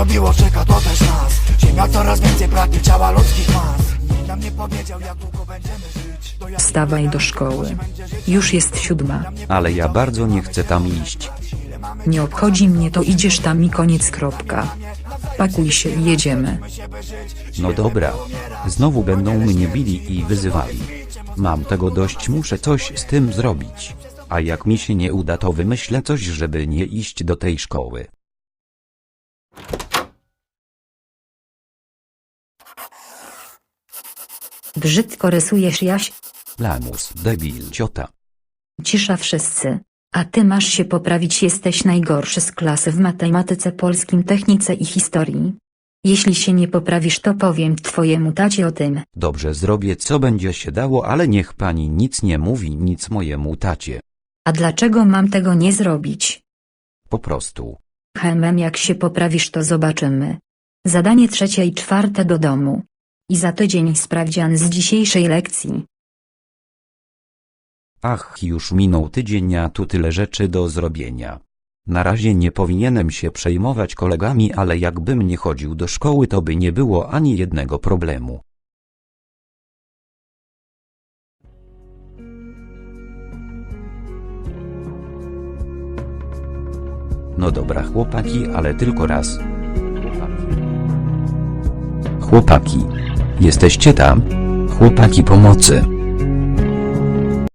robiło, czeka to też nas Ziemia coraz więcej pragnie ciała ludzkich mas Nikt nam nie powiedział jak długo będziemy żyć jak Wstawaj do szkoły. Już jest siódma. Ale ja bardzo nie chcę tam iść. Nie obchodzi mnie to idziesz tam i koniec kropka. Pakuj się i jedziemy. No dobra. Znowu będą mnie bili i wyzywali. Mam tego dość, muszę coś z tym zrobić. A jak mi się nie uda, to wymyślę coś, żeby nie iść do tej szkoły. Brzydko rysujesz Jaś, Lamus, debil, ciota. cisza wszyscy. A ty masz się poprawić jesteś najgorszy z klasy w matematyce polskim technice i historii. Jeśli się nie poprawisz to powiem twojemu tacie o tym. Dobrze zrobię co będzie się dało, ale niech pani nic nie mówi, nic mojemu tacie. A dlaczego mam tego nie zrobić? Po prostu. Hemem jak się poprawisz to zobaczymy. Zadanie trzecie i czwarte do domu. I za tydzień sprawdzian z dzisiejszej lekcji. Ach, już minął tydzień, a tu tyle rzeczy do zrobienia. Na razie nie powinienem się przejmować kolegami, ale jakbym nie chodził do szkoły, to by nie było ani jednego problemu. No dobra chłopaki, ale tylko raz. Chłopaki. Jesteście tam? Chłopaki pomocy.